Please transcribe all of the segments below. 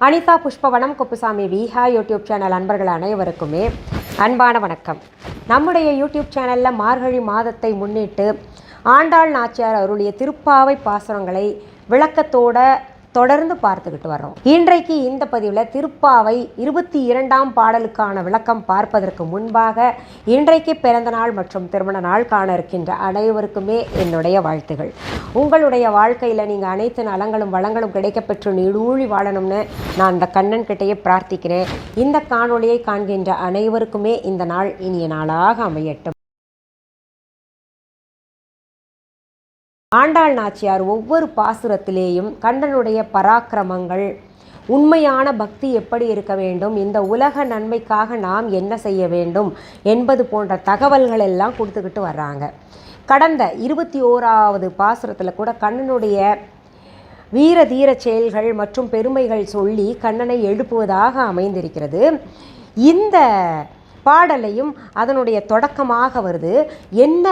Anitha Pushpavanam Kuppusamy Viha YouTube channel அன்பர்கள் அனைவருக்குமே அன்பான வணக்கம். நம்முடைய யூடியூப் சேனலில் மார்கழி மாதத்தை முன்னிட்டு ஆண்டாள் நாச்சியார் அருளிய திருப்பாவை பாசுரங்களை விளக்கத்தோட தொடர்ந்து பார்த்துக்கிட்டு வர்றோம். இன்றைக்கு இந்த பதிவில் திருப்பாவை இருபத்தி இரண்டாம் பாடலுக்கான விளக்கம் பார்ப்பதற்கு முன்பாக இன்றைக்கு பிறந்த நாள் மற்றும் திருமண நாள் காண இருக்கின்ற அனைவருக்குமே என்னுடைய வாழ்த்துகள். உங்களுடைய வாழ்க்கையில் நீங்கள் அனைத்து நலங்களும் வளங்களும் கிடைக்கப்பெற்று நீடூழி வாழணும்னு நான் அந்த கண்ணன் கிட்டேயே பிரார்த்திக்கிறேன். இந்த காணொளியை காண்கின்ற அனைவருக்குமே இந்த நாள் இனிய நாளாக அமையட்டும். ஆண்டாள் நாச்சியார் ஒவ்வொரு பாசுரத்திலேயும் கண்ணனுடைய பராக்கிரமங்கள். உண்மையான பக்தி எப்படி இருக்க வேண்டும்? இந்த உலக நன்மைக்காக நாம் என்ன செய்ய வேண்டும்? என்பது போன்ற தகவல்கள் எல்லாம் கொடுத்துக்கிட்டு வர்றாங்க. கடந்த இருபத்தி ஓராவது பாசுரத்தில் கூட கண்ணனுடைய வீர தீர செயல்கள் மற்றும் பெருமைகள் சொல்லி கண்ணனை எழுப்புவதாக அமைந்திருக்கிறது. இந்த பாடலையும் அதனுடைய தொடக்கமாக வருது. என்ன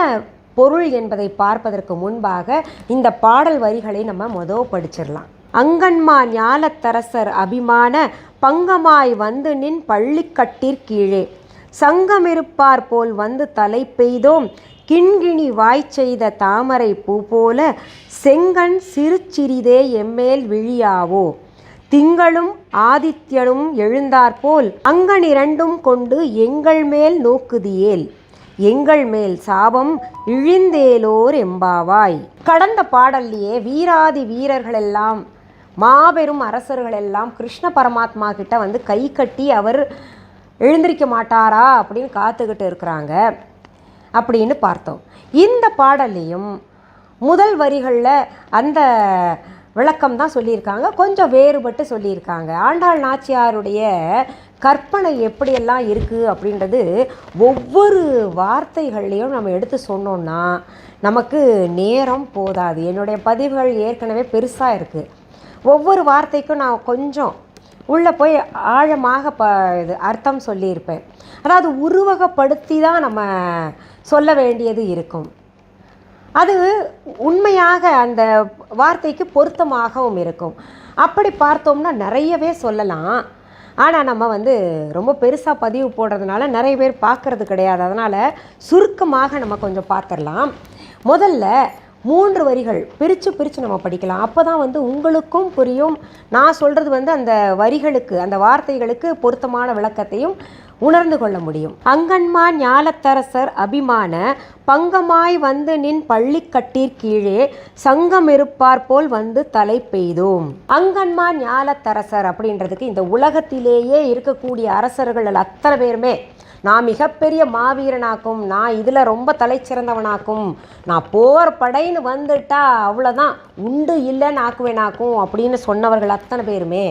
பொருள் என்பதை பார்ப்பதற்கு முன்பாக இந்த பாடல் வரிகளை நம்ம மொதல் படிச்சிடலாம். அங்கன்மா ஞாலத்தரசர் அபிமான பங்கமாய் வந்து நின் பள்ளிக்கட்டிற்கீழே சங்கமிருப்பார் போல் வந்து தலை பெய்தோம். கிண்கிணி வாய் செய்த தாமரை பூ போல செங்கன் சிறுச்சிறிதே எம்மேல் விழியாவோ. திங்களும் ஆதித்யனும் எழுந்தாற்போல் அங்கனிரண்டும் கொண்டு எங்கள் மேல் நோக்குதியேல். எங்கள் மேல் சாபம் இழிந்தேலோர் எம்பாவாய். கடந்த பாடல்லையே வீராதி வீரர்கள் எல்லாம் மாபெரும் அரசர்கள் எல்லாம் கிருஷ்ண பரமாத்மா கிட்ட வந்து கை கட்டி அவர் எழுந்திருக்க மாட்டாரா அப்படின்னு காத்துக்கிட்டு இருக்கிறாங்க அப்படின்னு பார்த்தோம். இந்த பாடல்லையும் முதல் வரிகளில் அந்த விளக்கம் தான் சொல்லியிருக்காங்க. கொஞ்சம் வேறுபட்டு சொல்லியிருக்காங்க. ஆண்டாள் நாச்சியாருடைய கற்பனை எப்படியெல்லாம் இருக்குது அப்படின்றது ஒவ்வொரு வார்த்தைகள்லையும் நம்ம எடுத்து சொன்னோன்னா நமக்கு நேரம் போதாது. என்னுடைய பதிவுகள் ஏற்கனவே பெருசாக இருக்குது ஒவ்வொரு வார்த்தைக்கும் நான் கொஞ்சம் உள்ளே போய் ஆழமாக ப இது அர்த்தம் சொல்லியிருப்பேன். அதாவது உருவகப்படுத்தி தான் நம்ம சொல்ல வேண்டியது இருக்கும். அது உண்மையாக அந்த வார்த்தைக்கு பொருத்தமாகவும் இருக்கும். அப்படி பார்த்தோம்னா நிறையவே சொல்லலாம். ஆனால் நம்ம வந்து ரொம்ப பெருசாக பதிவு போடுறதுனால நிறைய பேர் பார்க்குறது கிடையாது. அதனால் சுருக்கமாக நம்ம கொஞ்சம் பார்த்துடலாம் முதல்ல மூன்று வரிகள் பிரித்து பிரித்து நம்ம படிக்கலாம். அப்போ தான் வந்து உங்களுக்கும் புரியும். நான் சொல்கிறது வந்து அந்த வரிகளுக்கு அந்த வார்த்தைகளுக்கு பொருத்தமான விளக்கத்தையும் உணர்ந்து கொள்ள முடியும். அங்கன்மா ஞாலத்தரசர் அபிமான பங்கமாய் வந்து நின் பள்ளிக்கட்டிற் கீழே சங்கம் இருப்பார் போல் வந்து தலை பெய்தோம். அங்கன்மா ஞாலத்தரசர் அப்படின்றதுக்கு இந்த உலகத்திலேயே இருக்கக்கூடிய அரசர்கள் அத்தனை பேருமே நான் மிகப்பெரிய மாவீரனாக்கும் நான் இதில் ரொம்ப தலைச்சிறந்தவனாக்கும் நான் போர் படைன்னு வந்துட்டா அவ்வளோதான் உண்டு இல்லைன்னு ஆக்குவேனாக்கும் அப்படின்னு சொன்னவர்கள் அத்தனை பேருமே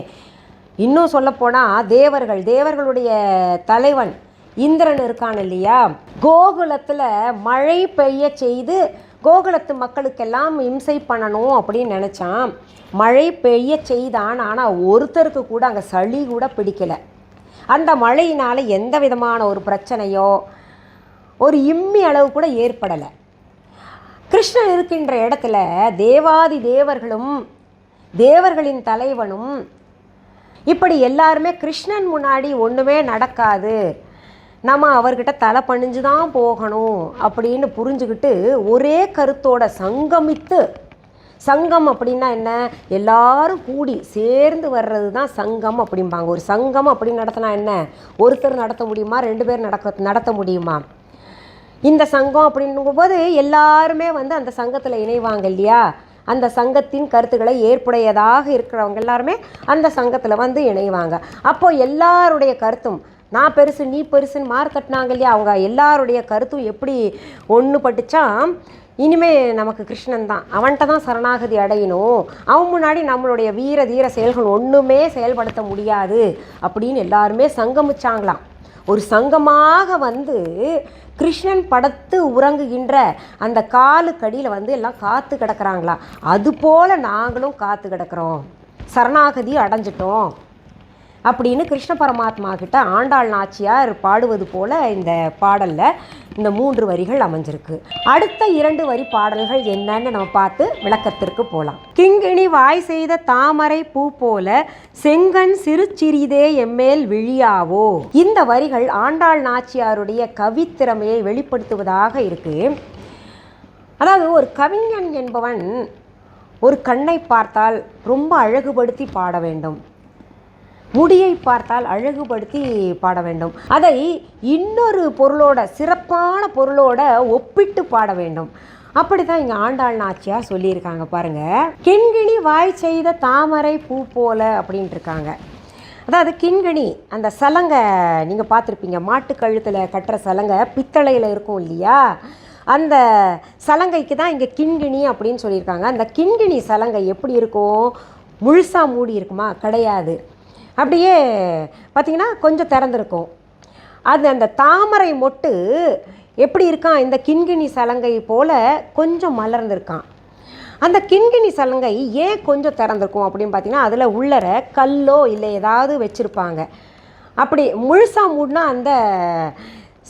இன்னும் சொல்லப்போனால் தேவர்கள் தேவர்களுடைய தலைவன் இந்திரன் இருக்கான் இல்லையா? கோகுலத்தில் மழை பெய்ய செய்து கோகுலத்து மக்களுக்கெல்லாம் இம்சை பண்ணணும் அப்படின்னு நினச்சான். மழை பெய்ய செய்தான் ஆனால் ஒருத்தருக்கு கூட அங்கே சளி கூட பிடிக்கலை. அந்த மழையினால் எந்த விதமான ஒரு பிரச்சனையோ ஒரு இம்மி அளவு கூட ஏற்படலை. கிருஷ்ணன் இருக்கின்ற இடத்துல தேவாதி தேவர்களும் தேவர்களின் தலைவனும் இப்படி எல்லாருமே கிருஷ்ணன் முன்னாடி ஒன்றுமே நடக்காது. நம்ம அவர்கிட்ட தலை பணிஞ்சு தான் போகணும் அப்படின்னு புரிஞ்சுக்கிட்டு ஒரே கருத்தோட சங்கமித்து சங்கம் அப்படின்னா என்ன? எல்லாரும் கூடி சேர்ந்து வர்றது தான் சங்கம் அப்படிம்பாங்க. ஒரு சங்கம் அப்படின்னு நடத்தினா என்ன? ஒருத்தர் நடத்த முடியுமா? ரெண்டு பேர் நடக்க நடத்த முடியுமா? இந்த சங்கம் அப்படிங்கும்போது எல்லாருமே வந்து அந்த சங்கத்தில் இணைவாங்க இல்லையா? அந்த சங்கத்தின் கருத்துக்களை ஏற்புடையதாக இருக்கிறவங்க எல்லாருமே அந்த சங்கத்தில் வந்து இணைவாங்க. அப்போது எல்லாருடைய கருத்தும் நான் பெருசு நீ பெருசுன்னு மார்க் கட்டினாங்க இல்லையா? அவங்க எல்லாருடைய கருத்தும் எப்படி ஒன்று பட்டுச்சா இனிமே நமக்கு கிருஷ்ணன் தான். அவன்கிட்ட தான் சரணாகதி அடையணும். அவன் முன்னாடி நம்மளுடைய வீர தீர செயல்கள் ஒன்றுமே செயல்படுத்த முடியாது அப்படின்னு எல்லாருமே சங்கமிச்சாங்களாம். ஒரு சங்கமாக வந்து கிருஷ்ணன் படத்து உறங்குகின்ற அந்த காலுக்கடியில் வந்து எல்லாம் காத்து கிடக்குறாங்களா? அதுபோல் நாங்களும் காத்து கிடக்கிறோம். சரணாகதி அடைஞ்சிட்டோம். அப்படின்னு கிருஷ்ண பரமாத்மா கிட்ட ஆண்டாள் நாச்சியார் பாடுவது போல இந்த பாடலில் இந்த மூன்று வரிகள் அமைஞ்சிருக்கு. அடுத்த இரண்டு வரி பாடல்கள் என்னன்னு நம்ம பார்த்து விளக்கத்திற்கு போகலாம் கிங்கிணி வாய் செய்த தாமரை பூ போல செங்கன் சிறு சிறிதே எம்மேல் விழியாவோ? இந்த வரிகள் ஆண்டாள் நாச்சியாருடைய கவித்திறமையை வெளிப்படுத்துவதாக இருக்கு. அதாவது ஒரு கவிஞன் என்பவன் ஒரு கண்ணை பார்த்தால் ரொம்ப அழகுபடுத்தி பாட வேண்டும். முடியை பார்த்தால் அழகுபடுத்தி பாட வேண்டும். அதை இன்னொரு பொருளோட சிறப்பான பொருளோட ஒப்பிட்டு பாட வேண்டும். அப்படி தான் இங்கே ஆண்டாள் நாச்சியார் சொல்லியிருக்காங்க பாருங்கள் கிண்கிணி வாய் செய்த தாமரை பூ போல அப்படின்ட்டு இருக்காங்க அதாவது கிண்கிணி அந்த சலங்கை நீங்கள் பார்த்துருப்பீங்க. மாட்டு கழுத்தில் கட்டுற சலங்கை பித்தளையில் இருக்கும் இல்லையா? அந்த சலங்கைக்கு தான் இங்கே கிண்கிணி அப்படின்னு சொல்லியிருக்காங்க. அந்த கிண்கிணி சலங்கை எப்படி இருக்கும்? முழுசாக மூடி இருக்குமா கிடையாது. அப்படியே பார்த்திங்கன்னா கொஞ்சம் திறந்துருக்கும். அது அந்த தாமரை மொட்டு எப்படி இருக்கான்? இந்த கிண்கிணி சலங்கை போல் கொஞ்சம் மலர்ந்திருக்கான். அந்த கிண்கிணி சலங்கை ஏன் கொஞ்சம் திறந்திருக்கும் அப்படின்னு பார்த்தீங்கன்னா அதில் உள்ளர கல்லோ இல்லை ஏதாவது வச்சுருப்பாங்க. அப்படி முழுசாக மூடினா அந்த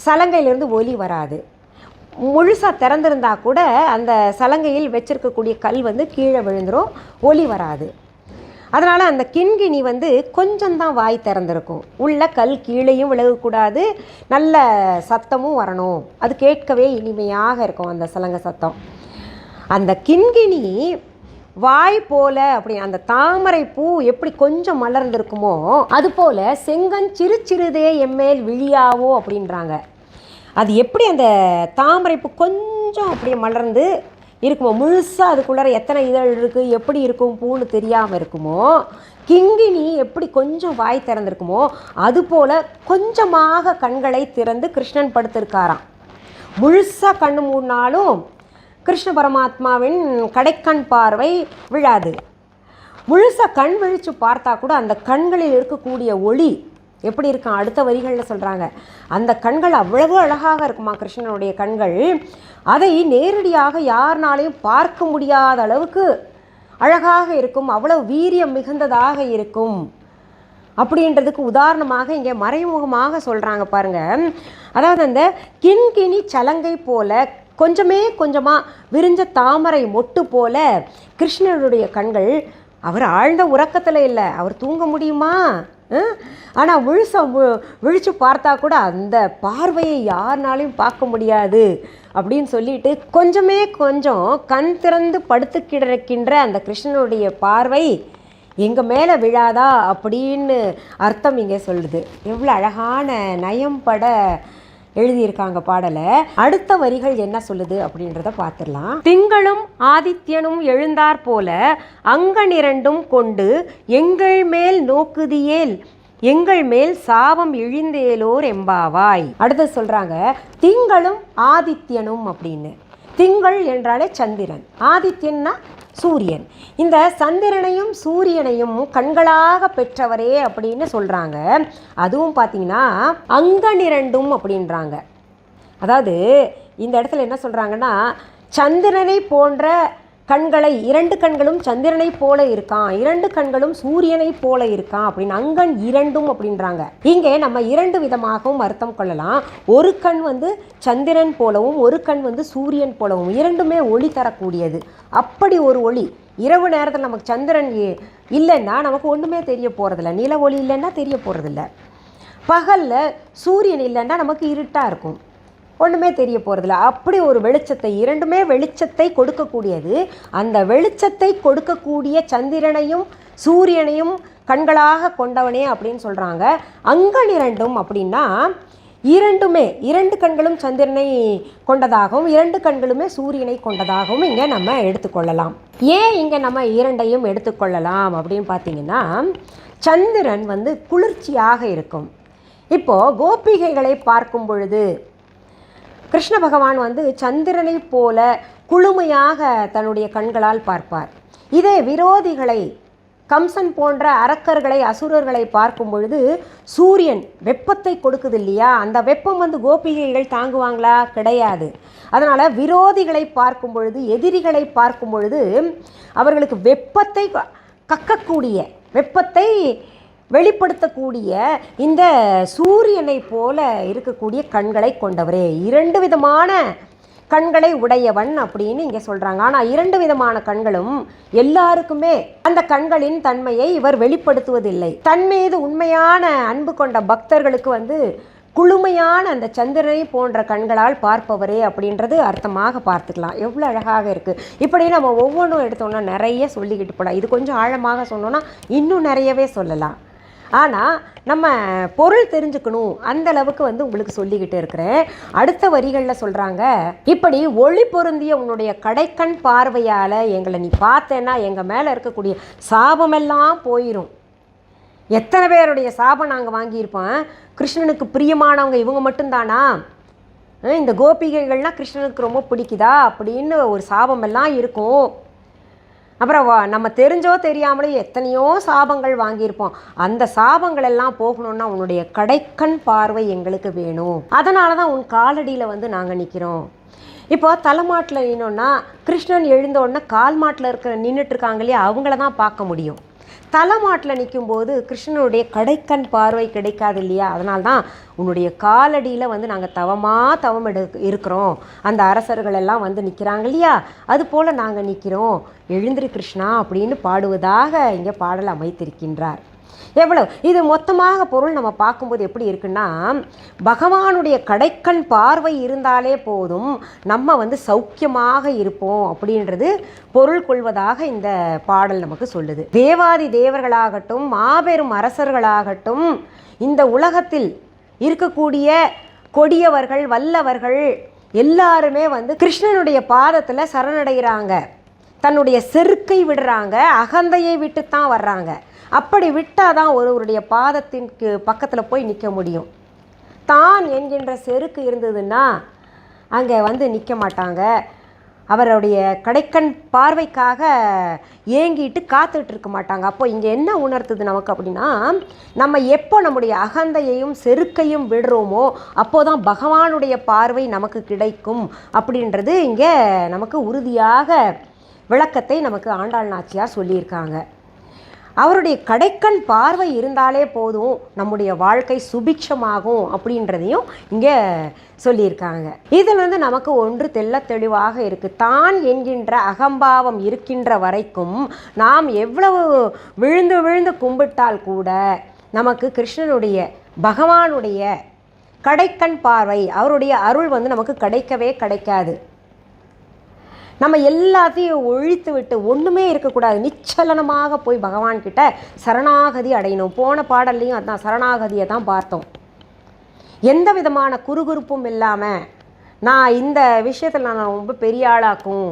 சலங்கையிலேருந்து ஒலி வராது. முழுசாக திறந்திருந்தால் கூட அந்த சலங்கையில் வச்சிருக்கக்கூடிய கல் வந்து கீழே விழுந்துடும் ஒலி வராது. அதனால் அந்த கிண்கிணி வந்து கொஞ்சம் தான் வாய் திறந்திருக்கும். உள்ள கல் கீழேயும் விலகக்கூடாது. நல்ல சத்தமும் வரணும். அது கேட்கவே இனிமையாக இருக்கும் அந்த சலங்கை சத்தம். அந்த கிண்கிணி வாய் போல அப்படி அந்த தாமரை பூ எப்படி கொஞ்சம் மலர்ந்திருக்குமோ அது போல செங்கன் சிறு சிறுதே எம்மேல் விழியாவோ அப்படின்றாங்க. அது எப்படி அந்த தாமரை பூ கொஞ்சம் அப்படியே மலர்ந்து இருக்குமோ? முழுசாக அதுக்குள்ளார எத்தனை இதழ் இருக்குது எப்படி இருக்கும்? பூன்னு தெரியாமல் இருக்குமோ? கிங்கினி எப்படி கொஞ்சம் வாய் திறந்திருக்குமோ அதுபோல் கொஞ்சமாக கண்களை திறந்து கிருஷ்ணன் படுத்திருக்காராம். முழுசாக கண்ணு மூடினாலும் கிருஷ்ண பரமாத்மாவின் கடைக்கண் பார்வை விழாது. முழுசாக கண் விழித்து பார்த்தா கூட அந்த கண்களில் இருக்கக்கூடிய ஒளி எப்படி இருக்கான் அடுத்த வரிகளில் சொல்கிறாங்க அந்த கண்கள் அவ்வளவு அழகாக இருக்குமா? கிருஷ்ணனுடைய கண்கள். அதை நேரடியாக யாருனாலையும் பார்க்க முடியாத அளவுக்கு அழகாக இருக்கும். அவ்வளவு வீரியம் மிகுந்ததாக இருக்கும். அப்படின்றதுக்கு உதாரணமாக இங்கே மறைமுகமாக சொல்கிறாங்க பாருங்க. அதாவது அந்த கிண்கிணி சலங்கை போல கொஞ்சமே கொஞ்சமாக விரிஞ்ச தாமரை மொட்டு போல கிருஷ்ணனுடைய கண்கள் அவர் ஆழ்ந்த உறக்கத்தில் இல்லை. அவர் தூங்க முடியுமா? ஆனால் முழுசா மு- விழிச்சு பார்த்தா கூட அந்த பார்வையை யாருனாலையும் பார்க்க முடியாது அப்படின்னு சொல்லிட்டு கொஞ்சமே கொஞ்சம் கண் திறந்து படுத்து கிடக்கின்ற அந்த கிருஷ்ணனுடைய பார்வை எங்கள் மேலே விழாதா அப்படின்னு அர்த்தம் இங்கே சொல்லுது. எவ்வளோ அழகான நயம்பட எழுதியிருக்காங்க பாடலை. அடுத்த வரிகள் என்ன சொல்லுது அப்படின்றத பார்த்துடலாம். திங்களும் ஆதித்யனும் எழுந்தார் போல அங்கனிரண்டும் கொண்டு எங்கள் மேல் நோக்குதியேல் எங்கள் மேல் சாபம் இழிந்தேலோர் எம்பாவாய் அடுத்து சொல்றாங்க திங்களும் ஆதித்யனும் அப்படின்னு. திங்கள் என்றாலே சந்திரன். ஆதித்யன்னா சூரியன். இந்த சந்திரனையும் சூரியனையும் கண்களாக பெற்றவரே அப்படின்னு சொல்கிறாங்க அதுவும் பார்த்தீங்கன்னா அங்கனிரண்டும் அப்படின்றாங்க. அதாவது இந்த இடத்துல என்ன சொல்கிறாங்கன்னா சந்திரனை போன்ற கண்களை இரண்டு கண்களும் சந்திரனை போல இருக்கான் இரண்டு கண்களும் சூரியனை போல இருக்கான் அப்படின்னு அங்கன் இரண்டும் அப்படின்றாங்க. இங்கே நம்ம இரண்டு விதமாகவும் அர்த்தம் கொள்ளலாம். ஒரு கண் வந்து சந்திரன் போலவும் ஒரு கண் வந்து சூரியன் போலவும் இரண்டுமே ஒளி தரக்கூடியது. அப்படி ஒரு ஒளி. இரவு நேரத்தில் நமக்கு சந்திரன் இ- இல்லைன்னா நமக்கு ஒன்றுமே தெரிய போகிறதில்ல நில ஒளி இல்லைன்னா தெரிய போகிறதில்ல பகலில் சூரியன் இல்லைன்னா நமக்கு இருட்டாக இருக்கும். ஒன்றுமே தெரிய போகிறதில்ல அப்படி ஒரு வெளிச்சத்தை இரண்டுமே வெளிச்சத்தை கொடுக்கக்கூடியது. அந்த வெளிச்சத்தை கொடுக்கக்கூடிய சந்திரனையும் சூரியனையும் கண்களாக கொண்டவனே அப்படின்னு சொல்கிறாங்க அங்கனிரண்டும் அப்படின்னா இரண்டுமே இரண்டு கண்களும் சந்திரனை கொண்டதாகவும் இரண்டு கண்களுமே சூரியனை கொண்டதாகவும் இங்கே நம்ம எடுத்துக்கொள்ளலாம். ஏன் இங்கே நம்ம இரண்டையும் எடுத்துக்கொள்ளலாம் அப்படின்னு பார்த்தீங்கன்னா சந்திரன் வந்து குளிர்ச்சியாக இருக்கும். இப்போது கோபிகைகளை பார்க்கும் பொழுது கிருஷ்ண பகவான் வந்து சந்திரனைப் போல குளுமையாக தன்னுடைய கண்களால் பார்ப்பார். இதே விரோதிகளை கம்சன் போன்ற அரக்கர்களை அசுரர்களை பார்க்கும் பொழுது சூரியன் வெப்பத்தை கொடுக்குது இல்லையா அந்த வெப்பம் வந்து கோபிகைகள் தாங்குவாங்களா? கிடையாது. அதனால் விரோதிகளை பார்க்கும் பொழுது எதிரிகளை பார்க்கும் பொழுது அவர்களுக்கு வெப்பத்தை க- கக்கக்கூடிய வெப்பத்தை வெளிப்படுத்தக்கூடிய இந்த சூரியனை போல இருக்கக்கூடிய கண்களை கொண்டவரே. இரண்டு விதமான கண்களை உடையவன் அப்படின்னு இங்கே சொல்கிறாங்க ஆனால் இரண்டு விதமான கண்களும் எல்லாருக்குமே அந்த கண்களின் தன்மையை இவர் வெளிப்படுத்துவதில்லை. தன் மீது உண்மையான அன்பு கொண்ட பக்தர்களுக்கு வந்து குளுமையான அந்த சந்திரனை போன்ற கண்களால் பார்ப்பவரே அப்படின்றது அர்த்தமாக பார்த்துக்கலாம். எவ்வளோ அழகாக இருக்குது இப்படி நம்ம ஒவ்வொன்றும் எடுத்தோம்னா நிறைய சொல்லிக்கிட்டு போகலாம் இது கொஞ்சம் ஆழமாக சொன்னோன்னா இன்னும் நிறையவே சொல்லலாம். ஆனால் நம்ம பொருள் தெரிஞ்சுக்கணும். அந்த அளவுக்கு வந்து உங்களுக்கு சொல்லிக்கிட்டு இருக்கிறேன். அடுத்த வரிகளில் சொல்கிறாங்க இப்படி ஒளி பொருந்திய உன்னுடைய கடைக்கண் பார்வையால் எங்களை நீ பார்த்தேன்னா எங்கள் மேலே இருக்கக்கூடிய சாபமெல்லாம் போயிடும் எத்தனை பேருடைய சாபம் நாங்கள் வாங்கியிருப்போம்? கிருஷ்ணனுக்கு பிரியமானவங்க இவங்க மட்டும்தானா? இந்த கோபிகைகள்லாம் கிருஷ்ணனுக்கு ரொம்ப பிடிக்குதா? அப்படின்னு ஒரு சாபமெல்லாம் இருக்கும். அப்புறம் வா- நம்ம தெரிஞ்சோ தெரியாமலோ எத்தனையோ சாபங்கள் வாங்கியிருப்போம். அந்த சாபங்கள் எல்லாம் போகணும்னா உன்னுடைய கடைக்கண் பார்வை எங்களுக்கு வேணும். அதனால தான் உன் காலடியில் வந்து நாங்கள் நிற்கிறோம் இப்போ தலைமாட்டில் நின்னோன்னா கிருஷ்ணன் எழுந்த உடனே கால் மாட்டில் இருக்கிற நின்றுட்டு இருக்காங்க இல்லையா அவங்கள தான் பார்க்க முடியும். தலைமாட்டில் நிற்கும்போது கிருஷ்ணனுடைய கடைக்கண் பார்வை கிடைக்காது இல்லையா? அதனால தான் உன்னுடைய காலடியில் வந்து நாங்கள் தவமாக தவம் எடு இருக்கிறோம். அந்த அரசர்கள் எல்லாம் வந்து நிற்கிறாங்க இல்லையா? அது போல் நாங்கள் நிற்கிறோம் எழுந்திரு கிருஷ்ணா அப்படின்னு பாடுவதாக இங்கே பாடல் அமைத்திருக்கின்றார். எவ்வளவு? இது மொத்தமாக பொருள் நம்ம பார்க்கும்போது எப்படி இருக்குன்னா பகவானுடைய கடைக்கண் பார்வை இருந்தாலே போதும் நம்ம வந்து சௌக்கியமாக இருப்போம் அப்படின்றது பொருள் கொள்வதாக இந்த பாடல் நமக்கு சொல்லுது. தேவாதி தேவர்களாகட்டும் மாபெரும் அரசர்களாகட்டும் இந்த உலகத்தில் இருக்கக்கூடிய கொடியவர்கள் வல்லவர்கள் எல்லாருமே வந்து கிருஷ்ணனுடைய பாதத்தில் சரணடைகிறாங்க. தன்னுடைய செருக்கை விடுறாங்க அகந்தையை விட்டு தான் வர்றாங்க. அப்படி விட்டால் தான் ஒருவருடைய பாதத்திற்கு பக்கத்தில் போய் நிற்க முடியும். தான் என்கின்ற செருக்கு இருந்ததுன்னா அங்கே வந்து நிற்க மாட்டாங்க. அவருடைய கடைக்கண் பார்வைக்காக ஏங்கிட்டு காத்துட்டு இருக்க மாட்டாங்க. அப்போ இங்கே என்ன உணர்த்துது நமக்கு அப்படின்னா நம்ம எப்போ நம்முடைய அகந்தையையும் செருக்கையும் விடுறோமோ அப்போ தான் பகவானுடைய பார்வை நமக்கு கிடைக்கும் அப்படின்றது இங்கே நமக்கு உறுதியாக விளக்கத்தை நமக்கு ஆண்டாள் நாச்சியார் சொல்லியிருக்காங்க. அவருடைய கடைக்கண் பார்வை இருந்தாலே போதும் நம்முடைய வாழ்க்கை சுபிக்ஷமாகும் அப்படின்றதையும் இங்கே சொல்லியிருக்காங்க. இதில் வந்து நமக்கு ஒன்று தெள்ள தெளிவாக இருக்குது தான் என்கின்ற அகம்பாவம் இருக்கின்ற வரைக்கும் நாம் எவ்வளவு விழுந்து விழுந்து கும்பிட்டால் கூட நமக்கு கிருஷ்ணனுடைய பகவானுடைய கடைக்கண் பார்வை அவருடைய அருள் வந்து நமக்கு கிடைக்கவே கிடைக்காது. நம்ம எல்லாத்தையும் ஒழித்து விட்டு ஒன்றுமே இருக்கக்கூடாது. நிச்சலனமாக போய் பகவான்கிட்ட சரணாகதி அடையணும். போன பாடல்லையும் அதுதான் சரணாகதியை தான் பார்த்தோம். எந்த விதமான குறுகுறுப்பும் இல்லாமல் நான் இந்த விஷயத்தில் நான் ரொம்ப பெரிய ஆளாக்கும்.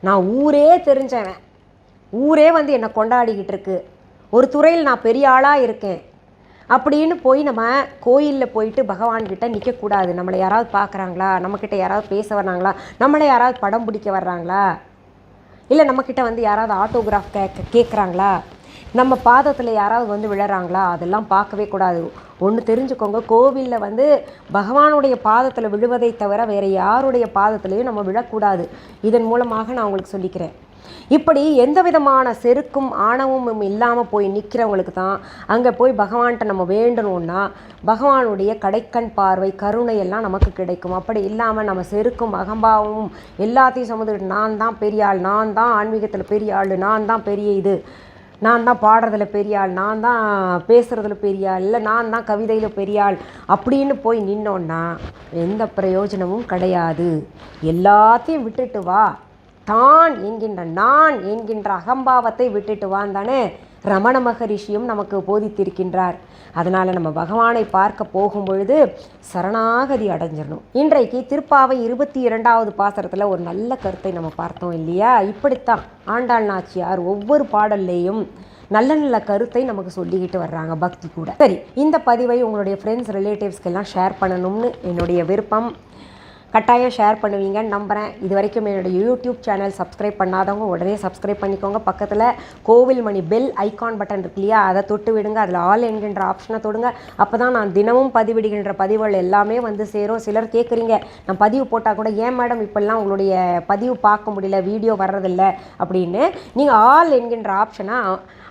நான் ஊரே தெரிஞ்சவன். ஊரே வந்து என்னை கொண்டாடிக்கிட்டு இருக்கு. ஒரு துறையில் நான் பெரிய ஆளாக இருக்கேன். அப்படின்னு போய் நம்ம கோயிலில் போயிட்டு பகவான்கிட்ட நிற்கக்கூடாது நம்மளை யாராவது பார்க்குறாங்களா நம்மக்கிட்ட யாராவது பேச வர்றாங்களா? நம்மளை யாராவது படம் பிடிக்க வர்றாங்களா? இல்லை நம்மக்கிட்ட வந்து யாராவது ஆட்டோகிராஃப் கேட்க கேட்குறாங்களா நம்ம பாதத்தில் யாராவது வந்து விழறாங்களா? அதெல்லாம் பார்க்கவே கூடாது. ஒன்று தெரிஞ்சுக்கோங்க கோவிலில் வந்து பகவானுடைய பாதத்தில் விழுவதை தவிர வேறு யாருடைய பாதத்துலேயும் நம்ம விழக்கூடாது. இதன் மூலமாக நான் உங்களுக்கு சொல்லிக்கிறேன். இப்படி எந்த விதமான செருக்கும் ஆணவமும் இல்லாமல் போய் நிற்கிறவங்களுக்கு தான் அங்கே போய் பகவான்கிட்ட நம்ம வேண்டணும்னா பகவானுடைய கடைக்கண் பார்வை கருணை எல்லாம் நமக்கு கிடைக்கும். அப்படி இல்லாமல் நம்ம செருக்கும் அகம்பாவும் எல்லாத்தையும் சுமந்துக்கிட்டு நான் தான் பெரிய ஆள் நான் தான் ஆன்மீகத்தில் பெரிய ஆள் நான் தான் பெரிய இது நான் தான் பாடுறதில் பெரிய ஆள் நான் தான் பேசுகிறதுல பெரிய ஆள் இல்லை நான் தான் கவிதையில் பெரிய ஆள் அப்படின்னு போய் நின்னோன்னா எந்த பிரயோஜனமும் கிடையாது. எல்லாத்தையும் விட்டுட்டு வா. தான் என்கின்ற நான் என்கின்ற அகம்பாவத்தை விட்டுட்டு வாழ்ந்தானே ரமண மகரிஷியும் நமக்கு போதித்திருக்கின்றார். அதனால் நம்ம பகவானை பார்க்க போகும் பொழுது சரணாகதி அடைஞ்சிடணும். இன்றைக்கு திருப்பாவை இருபத்தி இரண்டாவது பாசரத்தில் ஒரு நல்ல கருத்தை நம்ம பார்த்தோம் இல்லையா? இப்படித்தான் ஆண்டாள் நாச்சியார் ஒவ்வொரு பாடல்லையும் நல்ல நல்ல கருத்தை நமக்கு சொல்லிக்கிட்டு வர்றாங்க பக்தி கூட. சரி இந்த பதிவை உங்களுடைய ஃப்ரெண்ட்ஸ் ரிலேட்டிவ்ஸ்க்கெல்லாம் ஷேர் பண்ணணும்னு என்னுடைய விருப்பம். கட்டாயம் ஷேர் பண்ணுவீங்கன்னு நம்புகிறேன் இது வரைக்கும் என்னுடைய யூடியூப் சேனல் சப்ஸ்கிரைப் பண்ணாதவங்க உடனே சப்ஸ்கிரைப் பண்ணிக்கோங்க. பக்கத்தில் கோவில் மணி பெல் ஐகான் பட்டன் இருக்கு இல்லையா? அதை தொட்டு விடுங்க. அதில் ஆல் என்கின்ற ஆப்ஷனை தொடுங்க. அப்போ தான் நான் தினமும் பதிவிடுகின்ற பதிவுகள் எல்லாமே வந்து சேரும். சிலர் கேட்குறீங்க நான் பதிவு போட்டால் கூட ஏன் மேடம் இப்போல்லாம் உங்களுடைய பதிவு பார்க்க முடியல? வீடியோ வர்றதில்லை. அப்படின்னு. நீங்கள் ஆல் என்கின்ற ஆப்ஷனை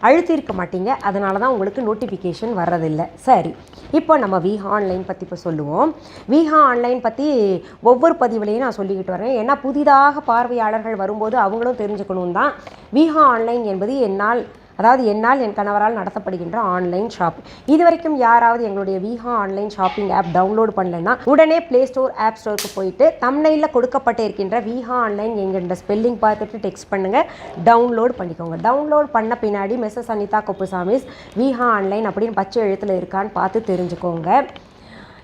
அழுத்திருக்க மாட்டீங்க. அதனால தான் உங்களுக்கு நோட்டிஃபிகேஷன் வர்றதில்லை. சரி இப்போ நம்ம விஹா ஆன்லைன் பற்றி இப்போ சொல்லுவோம். விஹா ஆன்லைன் பற்றி ஒவ்வொரு பதிவுலையும் நான் சொல்லிக்கிட்டு வரேன். ஏன்னா புதிதாக பார்வையாளர்கள் வரும்போது அவங்களும் தெரிஞ்சுக்கணும் தான் விஹா ஆன்லைன் என்பது என்னால் அதாவது என்னால் என் கணவரால் நடத்தப்படுகின்ற ஆன்லைன் ஷாப்பிங் இது வரைக்கும் யாராவது எங்களுடைய Viha online shopping app download பண்ணலைன்னா உடனே ப்ளே ஸ்டோர் ஆப் ஸ்டோருக்கு போயிட்டு தம்னையில் கொடுக்கப்பட்டு இருக்கின்ற விஹா ஆன்லைன் என்கின்ற ஸ்பெல்லிங் பார்த்துட்டு டெக்ஸ்ட் பண்ணுங்கள் டவுன்லோட் பண்ணிக்கோங்க. டவுன்லோட் பண்ண பின்னாடி மெசஸ் அனிதா கொப்புசாமிஸ் விஹா ஆன்லைன் அப்படின்னு பச்சை எழுத்தில் இருக்கான்னு பார்த்து தெரிஞ்சுக்கோங்க.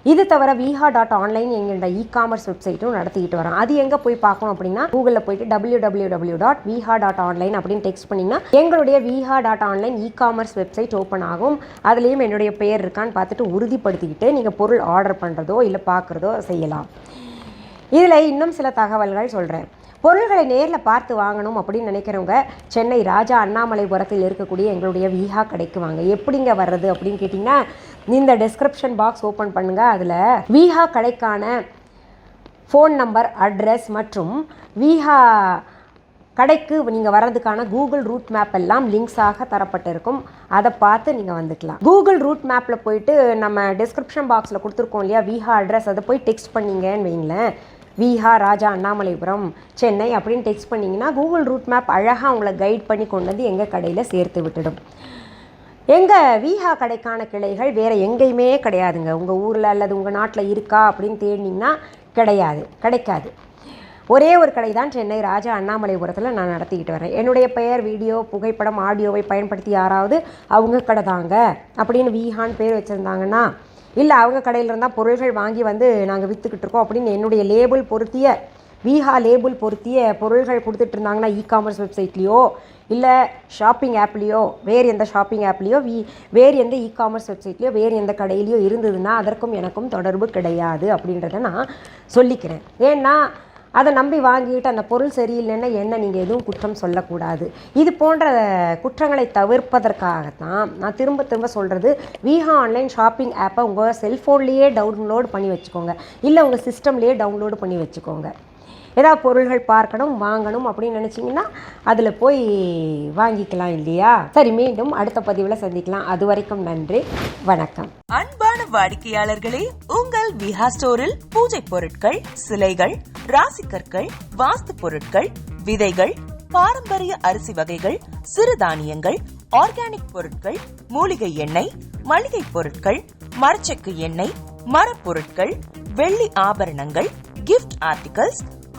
இது தவிர விஹா டாட் ஆன்லைன் எங்களோட இ காமர்ஸ் வெப்சைட்டும் நடத்திக்கிட்டு வரோம். அது எங்கே போய் பார்க்கணும் அப்படின்னா கூகுளில் போயிட்டு W W W dot Viha dot online அப்படின்னு டெக்ஸ்ட் பண்ணிங்கன்னா எங்களுடைய Viha dot online e commerce website open ஆகும். அதுலேயும் என்னுடைய பெயர் இருக்கான்னு பார்த்துட்டு உறுதிப்படுத்திக்கிட்டு நீங்கள் பொருள் ஆர்டர் பண்ணுறதோ இல்லை பார்க்குறதோ செய்யலாம். இதில் இன்னும் சில தகவல்கள் சொல்கிறேன் பொருள்களை நேரில் பார்த்து வாங்கணும் அப்படின்னு நினைக்கிறவங்க சென்னை ராஜா அண்ணாமலைபுரத்தில் இருக்கக்கூடிய எங்களுடைய விஹா கடைக்கு வாங்க எப்படிங்க வர்றது அப்படின்னு கேட்டிங்கன்னா இந்த டிஸ்கிரிப்ஷன் பாக்ஸ் ஓப்பன் பண்ணுங்கள் அதில் விஹா கடைக்கான ஃபோன் நம்பர் அட்ரஸ் மற்றும் விஹா கடைக்கு நீங்கள் வர்றதுக்கான கூகுள் ரூட் மேப் எல்லாம் லிங்க்ஸாக தரப்பட்டிருக்கும். அதை பார்த்து நீங்கள் வந்துக்கலாம். கூகுள் ரூட் மேப்பில் போயிட்டு நம்ம டிஸ்கிரிப்ஷன் பாக்ஸில் கொடுத்துருக்கோம் இல்லையா விஹா அட்ரஸ் அதை போய் டெக்ஸ்ட் பண்ணீங்கன்னு வைங்களேன். விஹா ராஜா அண்ணாமலைபுரம் சென்னை அப்படின்னு டெக்ஸ்ட் பண்ணிங்கன்னா கூகுள் ரூட் மேப் அழகாக உங்களை கைட் பண்ணி கொண்டு வந்து எங்கள் கடையில் சேர்த்து விட்டுடும். எங்கள் விஹா கடைக்கான கிளைகள் வேறு எங்கேயுமே கிடையாதுங்க. உங்கள் ஊரில் அல்லது உங்கள் நாட்டில் இருக்கா அப்படின்னு தேடினீங்கன்னா கிடையாது கிடைக்காது. ஒரே ஒரு கடை தான் சென்னை ராஜா அண்ணாமலைபுரத்தில் நான் நடத்திக்கிட்டு வரேன். என்னுடைய பெயர் வீடியோ புகைப்படம் ஆடியோவை பயன்படுத்தி யாராவது அவங்க கடை தாங்க அப்படின்னு விஹான் பேர் வச்சுருந்தாங்கன்னா இல்லை அவங்க கடையில் இருந்தால் பொருள்கள் வாங்கி வந்து நாங்கள் விற்றுக்கிட்டு இருக்கோம் அப்படின்னு என்னுடைய லேபிள் பொருத்திய வீஹா லேபிள் பொருத்திய பொருள்கள் கொடுத்துட்டு இருந்தாங்கன்னா இ காமர்ஸ் வெப்சைட்லேயோ இல்லை ஷாப்பிங் ஆப்லேயோ வேறு எந்த ஷாப்பிங் ஆப்லேயோ வி வேறு எந்த இ காமர்ஸ் வெப்சைட்லேயோ வேறு எந்த கடையிலையோ இருந்ததுன்னா அதற்கும் எனக்கும் தொடர்பு கிடையாது அப்படின்றத நான் சொல்லிக்கிறேன். ஏன்னா அதை நம்பி வாங்கிட்டு அந்த பொருள் சரியில்லைன்னா என்ன? நீங்கள் எதுவும் குற்றம் சொல்லக்கூடாது. இது போன்ற குற்றங்களை தவிர்ப்பதற்காகத்தான் நான் திரும்ப திரும்ப சொல்கிறது வீஹா ஆன்லைன் ஷாப்பிங் ஆப்பை உங்கள் செல்ஃபோன்லேயே டவுன்லோட் பண்ணி வச்சுக்கோங்க. இல்லை உங்கள் சிஸ்டம்லேயே டவுன்லோடு பண்ணி வச்சுக்கோங்க. ஏதாவது பொருள்கள் பார்க்கணும் வாங்கணும் அப்படின்னு நினச்சிங்கன்னா அதில் போய் வாங்கிக்கலாம் இல்லையா? சரி மீண்டும் அடுத்த பதிவில் சந்திக்கலாம். அது வரைக்கும் நன்றி. வணக்கம். அன்பான வாடிக்கையாளர்களே உங்கள் விஹா ஸ்டோரில் பூஜை பொருட்கள் சிலைகள் ராசிக்கற்கள் வாஸ்து பொருட்கள் விதைகள் பாரம்பரிய அரிசி வகைகள் சிறுதானியங்கள் ஆர்கானிக் பொருட்கள் மூலிகை எண்ணெய் மளிகை பொருட்கள் மரச்செக்கு எண்ணெய் மரப்பொருட்கள் வெள்ளி ஆபரணங்கள் கிஃப்ட் ஆர்டிகல்ஸ்